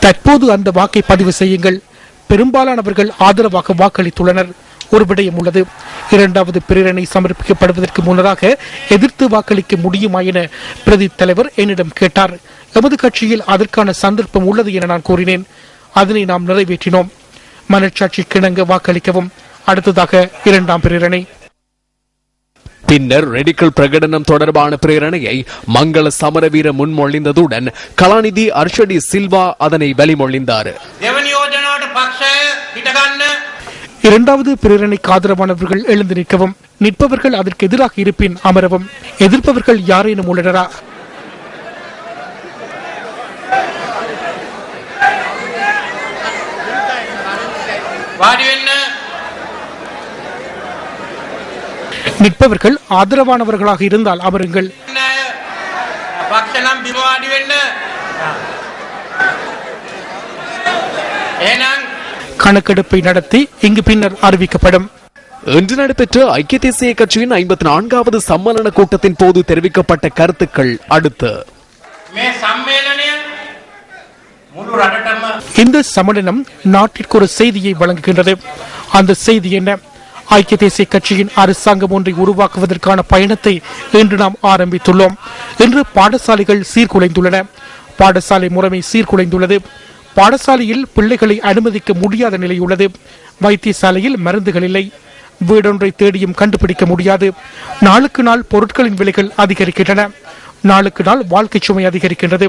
தற்போது அந்த வாக்கை பதிவு செய்யுங்கள். பெரும்பாலானவர்கள் ஆதரவாக வாக்களித்துள்ளனர். ஒரு விடயம் உள்ளது. இரண்டாவது பிரேரணை சமர்ப்பிக்கப்படுவதற்கு முன்னதாக எதிர்த்து வாக்களிக்க முடியுமா என பிரதி தலைவர் என்னிடம் கேட்டார். எமது கட்சியில் அதற்கான சந்தர்ப்பம் உள்ளது என நான் கூறினேன். அதனை நாம் நிறைவேற்றினோம். மனச்சாட்சி கிணங்க வாக்களிக்கவும். அடுத்ததாக இரண்டாம் பிரேரணை பின்னர் ரெடிக்கல் பிரகடனம் தொடர்பான பிரேரணையை மங்கள சமரவீர முன்மொழிந்ததுடன் கலாநிதி அர்ஷடி சில்வா அதனை வெளிமொழிந்தார். இரண்டாவது பிரேரணைக்கு ஆதரவானவர்கள் எழுந்து நிற்கவும் நிற்பவர்கள் அதற்கு எதிராக இருப்பின் அமரவும் எதிர்ப்பவர்கள் யாரேனும் உள்ளனரா? வாடி நிற்பவர்கள் ஆதரவானவர்களாக இருந்தால் அவருங்கள். கணக்கெடுப்பை நடத்தி இங்கு பின்னர் அறிவிக்கப்படும். இன்று நடைபெற்ற ஐக்கிய தேசிய கட்சியின் ஐம்பத்தி நான்காவது சம்மேளன கூட்டத்தின் போது தெரிவிக்கப்பட்ட கருத்துக்கள் அடுத்து. இந்த சம்மேளனம் நாட்டிற்கு ஒரு செய்தியை வழங்குகின்றது. அந்த செய்தி என்ன? ஐக்கிய தேசிய கட்சியின் அரசாங்கம் ஒன்றை உருவாக்குவதற்கான பயணத்தை இன்று நாம் ஆரம்பித்துள்ளோம். இன்று பாடசாலைகள் சீர்குலைந்துள்ளன. பாடசாலை முறைமை சீர்குலைந்துள்ளது. பாடசாலையில் பிள்ளைகளை அனுமதிக்க முடியாத நிலை உள்ளது. வைத்தியசாலையில் மருந்துகள் இல்லை. வீடொன்றை தேடியும் கண்டுபிடிக்க முடியாது. நாளுக்கு நாள் பொருட்களின் விலைகள் அதிகரிக்கின்றன. நாளுக்கு நாள் வாழ்க்கை சுமை அதிகரிக்கின்றது.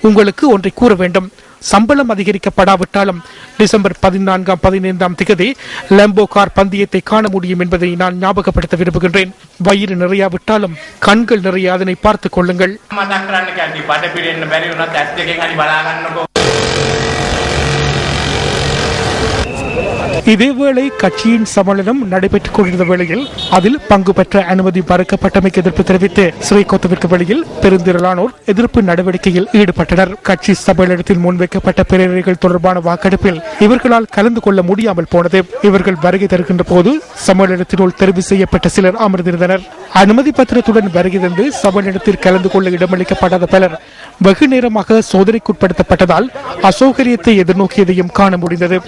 உங்களுக்கு ஒன்றை கூற வேண்டும். சம்பளம் அதிகரிக்கப்படாவிட்டாலும் டிசம்பர் பதினான்காம் பதினைந்தாம் திகதி லம்போ கார் பந்தயத்தை காண முடியும் என்பதை நான் ஞாபகப்படுத்த விரும்புகின்றேன். வயிறு நிறையாவிட்டாலும் கண்கள் நிறைய அதனை பார்த்துக் கொள்ளுங்கள். இதேவேளை கட்சியின் சம்மேளனம் நடைபெற்றுக் கொண்டிருந்த வேளையில் அதில் பங்கு பெற்ற அனுமதி மறுக்கப்பட்டமைக்கு எதிர்ப்பு தெரிவித்து ஸ்ரீகோத்தவிற்கு வெளியில் பெருந்திரளானோர் எதிர்ப்பு நடவடிக்கையில் ஈடுபட்டனர். கட்சி சம்மேளனத்தில் முன்வைக்கப்பட்ட பிரேரணைகள் தொடர்பான வாக்கெடுப்பில் இவர்களால் கலந்து கொள்ள முடியாமல் போனது. இவர்கள் வருகை தருகின்ற போது சம்மேளனத்தினுள் தெரிவு செய்யப்பட்ட சிலர் அமர்ந்திருந்தனர். அனுமதி பத்திரத்துடன் வருகை தந்து சம்மேளனத்தில் கலந்து கொள்ள இடமளிக்கப்படாத பலர் வெகு நேரமாக சோதனைக்குட்படுத்தப்பட்டதால் அசௌகரியத்தை எதிர்நோக்கியதையும் காண முடிந்தது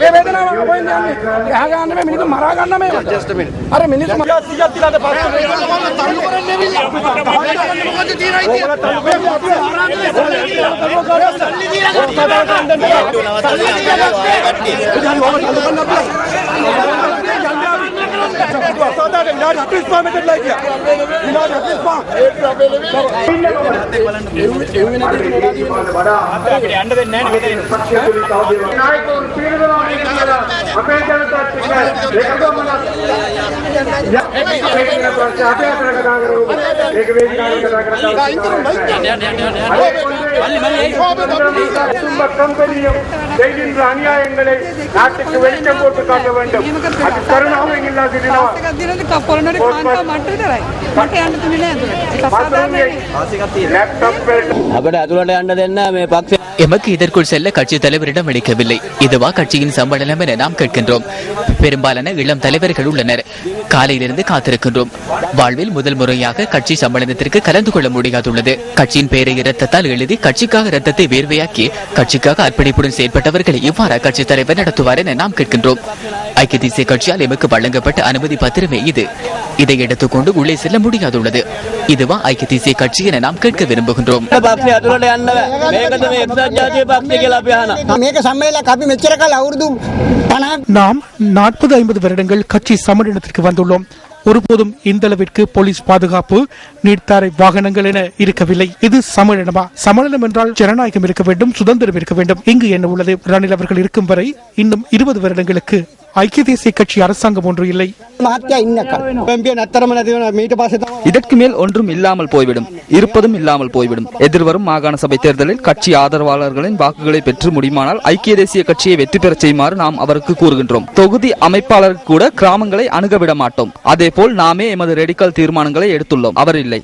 அநியாயங்களை நாட்டுக்கு வெளிச்சம் போட்டு காட்ட வேண்டும் அது தருணாவும் පාස් එකක් දිනනද කොරනට කාන්තාව මට විතරයි. මට යන්න තුනේ නෑ ඇතුළට. ඒක අසාධාරණයි. පාස් එකක් තියෙනවා. අපිට ඇතුළට යන්න දෙන්න මේ පක්ෂය எமக்கு இதற்குள் செல்ல கட்சி தலைவரிடம் அளிக்கவில்லை. இதுவா கட்சியின் சம்பளம் என நாம் கேட்கின்றோம். பெரும்பாலான இளம் தலைவர்கள் உள்ளனர். காலையிலிருந்து காத்திருக்கின்றோம். வாழ்வில் முதல் முறையாக கட்சி சம்மேளனத்திற்கு கலந்து கொள்ள முடியாதுள்ளது. கட்சியின் பெயரை இரத்தத்தால் எழுதி கட்சிக்காக இரத்தத்தை வேர்வையாக்கி கட்சிக்காக அர்ப்பணிப்புடன் செயல்பட்டவர்களை இவ்வாறு கட்சி தலைவர் நடத்துவார் என நாம் கேட்கின்றோம். ஐக்கிய தேசிய கட்சியால் எமக்கு வழங்கப்பட்ட அனுமதி பத்திரமே இது. இதை எடுத்துக்கொண்டு உள்ளே செல்ல முடியாதுள்ளது. இதுவா ஐக்கிய தேசிய கட்சி என நாம் கேட்க விரும்புகின்றோம். පක්ෂ ඇතුළට යන්න බෑ. මේකද මේ එක්සත් ජාතික පක්ෂය කියලා අපි අහනවා. මේක සම්මේලනයක් අපි මෙච්චර කාල අවුරුදු 50 நாம் நாற்பது ஐம்பது வருடங்கள் கட்சி சம்மேளனத்திற்கு வந்துள்ளோம் ஒருபோதும் இந்த அளவிற்கு போலீஸ் பாதுகாப்பு நீர்த்தாரை வாகனங்கள் என இருக்கவில்லை இது சம்மேளனமா சம்மேளனம் என்றால் ஜனநாயகம் இருக்க வேண்டும் சுதந்திரம் இருக்க வேண்டும் இங்கு என்ன உள்ளது ரணில் அவர்கள் இருக்கும் வரை இன்னும் இருபது வருடங்களுக்கு ஐக்கிய தேசிய கட்சி அரசாங்கம் ஒன்று இல்லை. இதற்கு மேல் ஒன்றும் இல்லாமல் போய்விடும். இருப்பதும் இல்லாமல் போய்விடும். எதிர்வரும் மாகாண சபை தேர்தலில் கட்சி ஆதரவாளர்களின் வாக்குகளை பெற்று முடியுமானால் ஐக்கிய தேசிய கட்சியை வெற்றி பெற செய்யுமாறு நாம் அவருக்கு கூறுகின்றோம். தொகுதி அமைப்பாளர் கூட கிராமங்களை அணுகவிட மாட்டோம். அதே போல் நாமே எமது ரெடிக்கல் தீர்மானங்களை எடுத்துள்ளோம். அவர் இல்லை.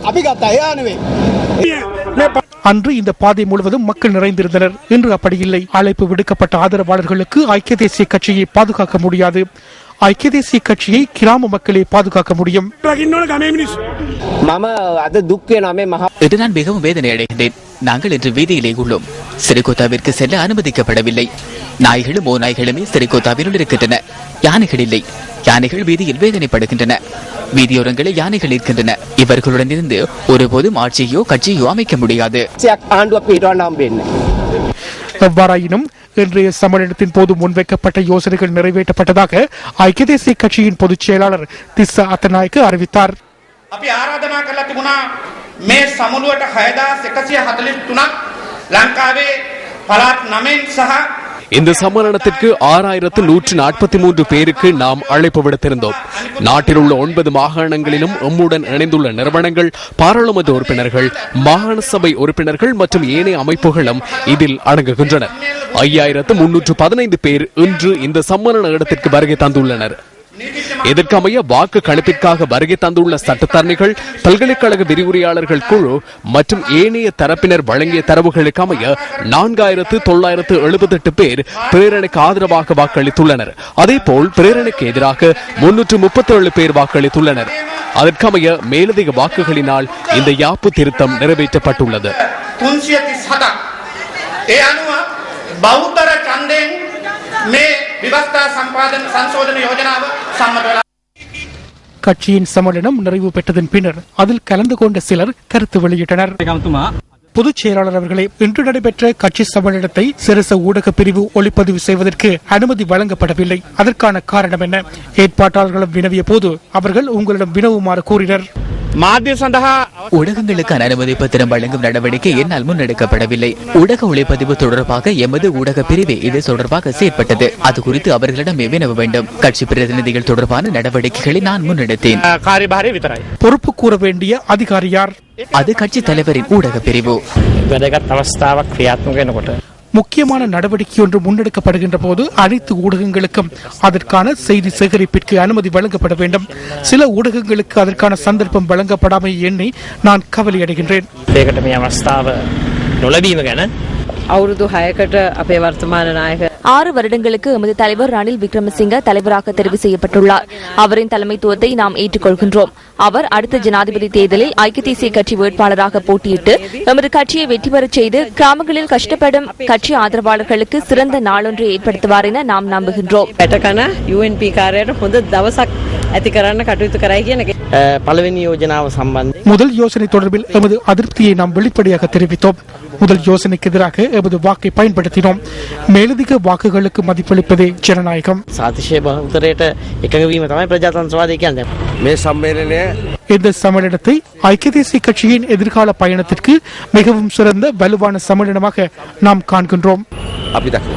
அன்று இந்த பாதை முழுவதும் மக்கள் நிறைந்திருந்தனர். இன்று அப்படியில்லை அழைப்பு விடுக்கப்பட்ட ஆதரவாளர்களுக்கு ஐக்கிய தேசிய கட்சியை பாதுகாக்க முடியாது. ஐக்கிய தேசிய கட்சியை கிராம மக்களை பாதுகாக்க முடியும். இதுதான் மிகவும் வேதனை அடைகின்றேன் நாங்கள் இன்று வீதியிலே உள்ளோம். சிறிகோத்தாவிற்கு செல்ல அனுமதிக்கப்படவில்லை. நாய்களும் ஓ நாய்களுமே சிறிகோத்தாவினுள் இருக்கின்றன. யானைகள் இல்லை. யானைகள் வீதியில் வேதனைப்படுகின்றன. வீதியோரங்களில் யானைகள் இருக்கின்றன இவர்களுடன் இருந்து ஒருபோதும் ஆட்சியோ கட்சியோ அமைக்க முடியாது සියක් ආණ්ඩුවක් පිටවන්න හම්බෙන්නේ. எவ்வாறாயினும் இன்றைய சம்மேளனத்தின் போது முன்வைக்கப்பட்ட யோசனைகள் நிறைவேற்றப்பட்டதாக ஐக்கிய தேசிய கட்சியின் பொதுச் செயலாளர் திஸ்ஸா அத்தநாயக்கு அறிவித்தார் අපි ආරාධනා කරලා තිබුණා මේ සමුළුවට 6143ක් ලංකාවේ පළාත් 9න් සහ இந்த சம்மேளனத்திற்கு ஆறாயிரத்து நூற்று நாற்பத்தி மூன்று பேருக்கு நாம் அழைப்பு விடுத்திருந்தோம். நாட்டில் உள்ள ஒன்பது மாகாணங்களிலும் எம்முடன் இணைந்துள்ள நிறுவனங்கள் பாராளுமன்ற உறுப்பினர்கள் மாகாண சபை உறுப்பினர்கள் மற்றும் ஏனைய அமைப்புகளும் இதில் அடங்குகின்றனர். ஐயாயிரத்து முன்னூற்று பதினைந்து பேர் இன்று இந்த சம்மேளன இடத்திற்கு வருகை தந்துள்ளனர். இதற்கமைய வாக்கு கணிப்பிற்காக வருகை தந்துள்ள சட்டத்தரணிகள் பல்கலைக்கழக விரிவுரையாளர்கள் குழு மற்றும் ஏனைய தரப்பினர் வழங்கிய தரவுகளுக்கு அமைய நான்காயிரத்து தொள்ளாயிரத்து எழுபத்தெட்டு பேர் பிரேரணைக்கு ஆதரவாக வாக்களித்துள்ளனர் அதேபோல் பிரேரணைக்கு எதிராக முன்னூற்று முப்பத்தேழு பேர் வாக்களித்துள்ளனர் அதற்கமைய மேலதிக வாக்குகளினால் இந்த யாப்பு திருத்தம் நிறைவேற்றப்பட்டுள்ளது 337ක් ඒ අනුව බෞද්ධර ඡන්දයෙන් මේ විවස්ථා සම්පාදන සංශෝධන යෝජනාව සම්මත වෙලා கட்சியின் சம்மேளனம் நிறைவு பெற்றதன் பின்னர் அதில் கலந்து கொண்ட சிலர் கருத்து வெளியிட்டனர். பொதுச் செயலாளர் அவர்களே இன்று நடைபெற்ற கட்சி சம்மேளனத்தை சிறுச ஊடக பிரிவு ஒளிப்பதிவு செய்வதற்கு அனுமதி வழங்கப்படவில்லை. அதற்கான காரணம் என்ன? ஏற்பாட்டாளர்களும் வினவிய போது அவர்கள் உங்களிடம் வினவுமாறு கூறினர். ஊடகங்களுக்கான அனுமதி பத்திரம் வழங்கும் நடவடிக்கை என்னால் முன்னெடுக்கப்படவில்லை. ஊடக ஒளிப்பதிவு தொடர்பாக எமது ஊடக பிரிவு இது தொடர்பாக செயற்பட்டது. அது குறித்து அவர்களிடம் வினவ வேண்டும். கட்சி பிரதிநிதிகள் தொடர்பான நடவடிக்கைகளை நான் முன்னெடுத்தேன். பொறுப்பு கூற வேண்டிய அதிகாரியார் அது கட்சி தலைவரின் ஊடக பிரிவு. වැදගත් අවස්ථාවක් ක්‍රියාත්මක වෙනකොට முக்கியமான நடவடிக்கை ஒன்று முன்னெடுக்கப்படுகின்ற போது அனைத்து ஊடகங்களுக்கும் அதற்கான செய்தி சேகரிப்பிற்கு அனுமதி வழங்கப்பட வேண்டும் சில ஊடகங்களுக்கு அதற்கான சந்தர்ப்பம் வழங்கப்படாமை எண்ணி நான் கவலையடைகின்றேன் ඒකට මේ අවස්ථාව නොලැබීම ගැන අවුරුදු හයකට අපේ වර්තමාන නායක ஆறு வருடங்களுக்கு எமது தலைவர் ரணில் விக்ரமசிங்க தலைவராக தெரிவு செய்யப்பட்டுள்ளார். அவரின் தலைமைத்துவத்தை நாம் ஏற்றுக்கொள்கின்றோம். அவர் அடுத்த ஜனாதிபதி தேர்தலில் ஐக்கிய தேசிய கட்சி வேட்பாளராக போட்டியிட்டு எமது கட்சியை வெற்றி பெறச் செய்து கிராமங்களில் கஷ்டப்படும் கட்சி ஆதரவாளர்களுக்கு சிறந்த நாளொன்றை ஏற்படுத்துவார் என நாம் நம்புகின்றோம். முதல் யோசனை தொடர்பில் எமது அதிருப்தியை நாம் வெளிப்படையாக தெரிவித்தோம். முதல் யோசனைக்கு எதிராக எமது வாக்கை பயன்படுத்தினோம். மேலதிக வாக்கு வாக்குகளுக்கு மதிப்பளிப்பதே ஜனநாயகம் සාතිශය බහුතරයට එකඟවීම තමයි ප්‍රජාතන්ත්‍රවාදය කියන්නේ. මේ සම්මේලනය இந்த சம்மேளனத்தை ஐக்கிய தேசிய கட்சியின் எதிர்கால பயணத்திற்கு மிகவும் சிறந்த வலுவான சம்மேளனமாக நாம் காண்கின்றோம் අපි දකින.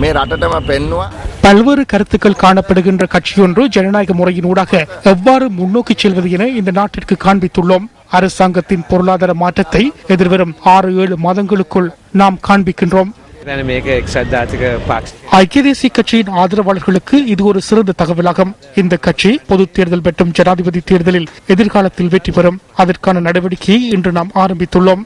මේ රටටම පෙන්නවා பல்வேறு கருத்துக்கள் காணப்படுகின்ற கட்சியொன்று ஜனநாயக முறையின் ஊடாக எவ்வாறு முன்னோக்கி செல்வது என இந்த நாட்டிற்கு காண்பித்துள்ளோம் அரசாங்கத்தின் பொருளாதார மாற்றத்தை எதிர்வரும் ஆறு ஏழு மாதங்களுக்குள் நாம் காண்பிக்கின்றோம் ஐக்கிய தேசிய கட்சியின் ஆதரவாளர்களுக்கு இது ஒரு சிறந்த தகவலாகும். இந்த கட்சி பொது தேர்தல் பெற்றும் ஜனாதிபதி தேர்தலில் எதிர்காலத்தில் வெற்றி பெறும். அதற்கான நடவடிக்கையை இன்று நாம் ஆரம்பித்துள்ளோம்.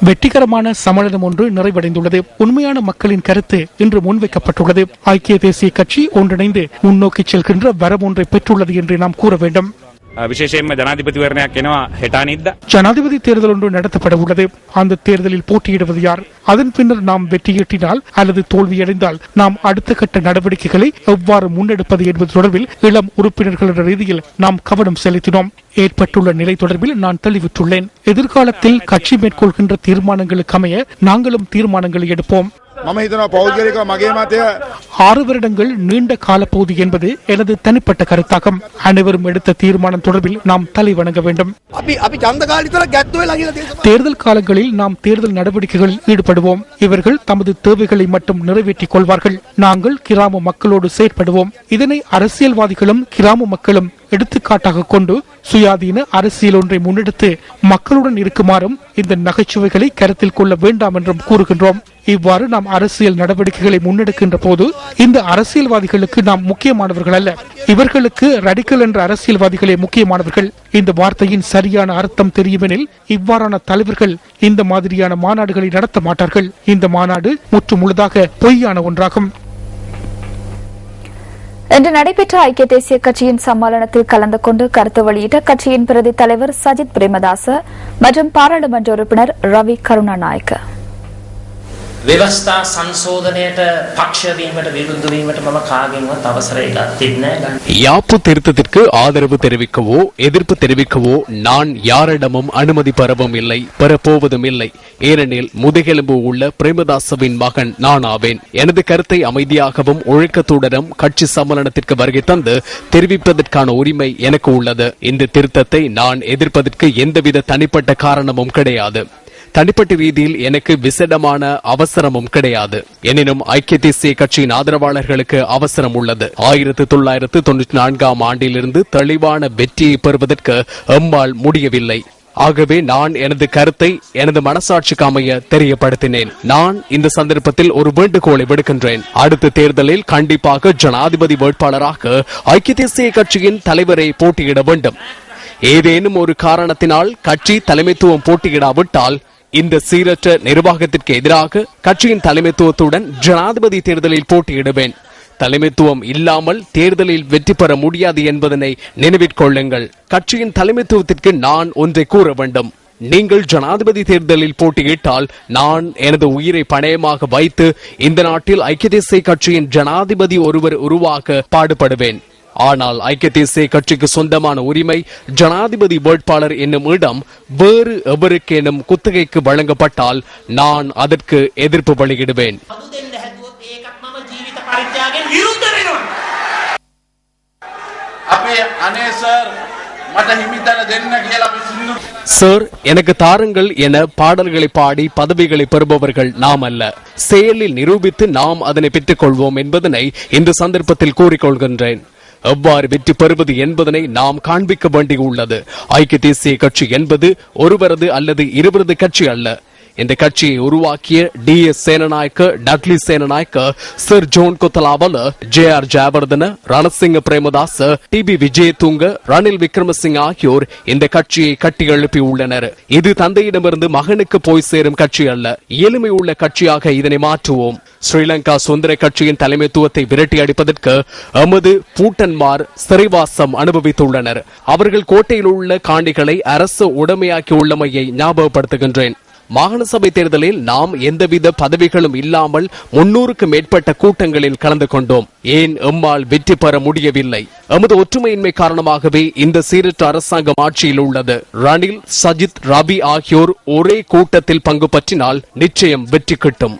வெற்றிகரமான சம்மேளனம் ஒன்று நிறைவடைந்துள்ளது. உண்மையான மக்களின் கருத்து இன்று முன்வைக்கப்பட்டுள்ளது. ஐக்கிய தேசிய கட்சி ஒன்றிணைந்து முன்னோக்கி செல்கின்ற வரவு ஒன்றை பெற்றுள்ளது என்று நாம் கூற வேண்டும். விசேஷம் ஜனாதிபதிவரணையாக என ஹெட்டானித்த ஜனாதிபதி தேர்தல் ஒன்று நடத்தப்பட உள்ளது அந்த தேர்தலில் போட்டியிடுவது யார் அதன் பின்னர் நாம் வெற்றியீட்டினால் அல்லது தோல்வியடைந்தால் நாம் அடுத்த கட்ட நடவடிக்கைகளை எவ்வாறு முன்னெடுப்பது என்பது தொடர்பில் இளம் உறுப்பினர்கள் ரீதியில் நாம் கவனம் செலுத்தினோம் ஏற்பட்டுள்ள நிலை தொடர்பில் நான் தெளிவிட்டுள்ளேன் எதிர்காலத்தில் கட்சி மேற்கொள்கின்ற தீர்மானங்களுக்கு அமைய நாங்களும் தீர்மானங்களை எடுப்போம். මම හිතනවා පෞද්ගලිකව මගේ මතය ஆறு வருடங்கள் நீண்ட காலப்பகுதி என்பது எனது தனிப்பட்ட கருத்தாகும் அனைவரும் எடுத்த தீர்மானம் தொடர்பில் நாம் தலை வணங்க வேண்டும் අපි අපි චන්දකාලිතල ගැත්තුවේ ලගිල දේශ தேர்தல் காலங்களில் நாம் தேர்தல் நடவடிக்கைகளில் ஈடுபடுவோம் இவர்கள் தமது தேவைகளை மட்டும் நிறைவேற்றிக் கொள்வார்கள் நாங்கள் கிராம மக்களோடு செயற்படுவோம் இதனை அரசியல்வாதிகளும் கிராம மக்களும் எடுத்துக்காட்டாக கொண்டு சுயாதீன அரசியல் ஒன்றை முன்னெடுத்து மக்களுடன் இருக்குமாறும் இந்த நகைச்சுவைகளை கருத்தில் கொள்ள வேண்டாம் என்றும் கூறுகின்றோம். இவ்வாறு நாம் அரசியல் நடவடிக்கைகளை முன்னெடுக்கின்ற போது இந்த அரசியல்வாதிகளுக்கு நாம் முக்கியமானவர்கள் அல்ல. இவர்களுக்கு ரடிக்கல் என்ற அரசியல்வாதிகளே முக்கியமானவர்கள். இந்த வார்த்தையின் சரியான அர்த்தம் தெரியுமெனில் இவ்வாறான தலைவர்கள் இந்த மாதிரியான மாநாடுகளை நடத்த மாட்டார்கள். இந்த மாநாடு முற்று முழுதாக பொய்யான ஒன்றாகும். இன்று நடைபெற்ற ஐக்கிய தேசிய கட்சியின் சம்மேளனத்தில் கலந்து கொண்டு கருத்து வெளியிட்ட கட்சியின் பிரதி தலைவர் சஜித் பிரேமதாச மற்றும் பாராளுமன்ற உறுப்பினர் ரவி கருணாநாயக்க. ව්‍යවස්ථා සංශෝධනයට පක්ෂ වීමට විරුද්ධ වීමට මම කාගෙන්වත් අවසරය ගත්තෙත් නැහැ. யாப்பு திருத்தத்திற்கு ஆதரவு தெரிவிக்கவோ எதிர்ப்பு தெரிவிக்கவோ நான் யாரிடமும் அனுமதி பெறவும் இல்லை பெறப்போவதும் இல்லை ஏனெனில் முதுகெலும்பு உள்ள பிரேமதாசவின் மகன் நான் ஆவேன் எனது கருத்தை அமைதியாகவும் ஒழுக்கத்துடனும் கட்சி சம்மேளனத்திற்கு வருகை தந்து தெரிவிப்பதற்கான உரிமை எனக்கு உள்ளது இந்த திருத்தத்தை நான் எதிர்ப்பதற்கு எந்தவித தனிப்பட்ட காரணமும் கிடையாது தனிப்பட்ட ரீதியில் எனக்கு விசேடமான அவசரமும் கிடையாது. எனினும் ஐக்கிய தேசிய கட்சியின் ஆதரவாளர்களுக்கு அவசரம் உள்ளது. ஆயிரத்தி தொள்ளாயிரத்து தொன்னூற்றி நான்காம் ஆண்டிலிருந்து தெளிவான வெற்றியை பெறுவதற்கு எம்மால் முடியவில்லை. ஆகவே நான் எனது கருத்தை எனது மனசாட்சிக்கு அமைய தெரியப்படுத்தினேன். நான் இந்த சந்தர்ப்பத்தில் ஒரு வேண்டுகோளை விடுக்கின்றேன். அடுத்த தேர்தலில் கண்டிப்பாக ஜனாதிபதி வேட்பாளராக ஐக்கிய தேசிய கட்சியின் தலைவரை போட்டியிட வேண்டும். ஏதேனும் ஒரு காரணத்தினால் கட்சி தலைமைத்துவம் போட்டியிடாவிட்டால் இந்த சீரற்ற நிர்வாகத்திற்கு எதிராக கட்சியின் தலைமைத்துவத்துடன் ஜனாதிபதி தேர்தலில் போட்டியிடுவேன். தலைமைத்துவம் இல்லாமல் தேர்தலில் வெற்றி பெற முடியாது என்பதனை நினைவிற்கொள்ளுங்கள் கட்சியின் தலைமைத்துவத்திற்கு நான் ஒன்றை கூற வேண்டும். நீங்கள் ஜனாதிபதி தேர்தலில் போட்டியிட்டால் நான் எனது உயிரை பணயமாக வைத்து இந்த நாட்டில் ஐக்கிய தேசிய கட்சியின் ஜனாதிபதி ஒருவர் உருவாக்க பாடுபடுவேன். ஆனால் ஐக்கிய தேசிய கட்சிக்கு சொந்தமான உரிமை ஜனாதிபதி வேட்பாளர் என்னும் இடம் வேறு எவருக்கேனும் குத்தகைக்கு வழங்கப்பட்டால் நான் அதற்கு எதிர்ப்பு வெளியிடுவேன் சார் எனக்கு தாருங்கள் என பாடல்களை பாடி பதவிகளை பெறுபவர்கள் நாம் அல்ல செயலில் நிரூபித்து நாம் அதனை பெற்றுக் கொள்வோம் என்பதனை இந்த சந்தர்ப்பத்தில் கூறிக்கொள்கின்றேன். எவ்வாறு வெற்றி பெறுவது என்பதனை நாம் காண்பிக்க வேண்டியுள்ளது. ஐக்கிய தேசிய கட்சி என்பது ஒருவரது அல்லது இருவரது கட்சி அல்ல. இந்த கட்சியை உருவாக்கிய D S Senanayake Dudley Senanayake sir John Kotelawala J R Jayewardene Ranasinghe Premadasa D B Wijetunga Ranil Wickremesinghe ஆகியோர் இந்த கட்சியை கட்டி எழுப்பி உள்ளனர். இது தந்தையிடமிருந்து மகனுக்கு போய் சேரும் கட்சி அல்ல. எளிமை உள்ள கட்சியாக இதனை மாற்றுவோம். ஸ்ரீலங்கா சுதந்திர கட்சியின் தலைமைத்துவத்தை விரட்டி அடிப்பதற்கு எமது பூட்டன்மார் சிறைவாசம் அனுபவித்துள்ளனர். அவர்கள் கோட்டையில் உள்ள காணிகளை அரசு உடமையாக்கி உள்ளமையை ஞாபகப்படுத்துகின்றேன். மாகாண சபை தேர்தலில் நாம் எந்தவித பதவிகளும் இல்லாமல் முன்னூறுக்கு மேற்பட்ட கூட்டங்களில் கலந்து கொண்டோம். ஏன் எம்மால் வெற்றி பெற முடியவில்லை? எமது ஒற்றுமையின்மை காரணமாகவே இந்த சீரற்ற அரசாங்கம் ஆட்சியில் உள்ளது. ரணில் சஜித் ரவி ஆகியோர் ஒரே கூட்டத்தில் பங்கு பற்றினால் நிச்சயம் வெற்றி கிட்டும்.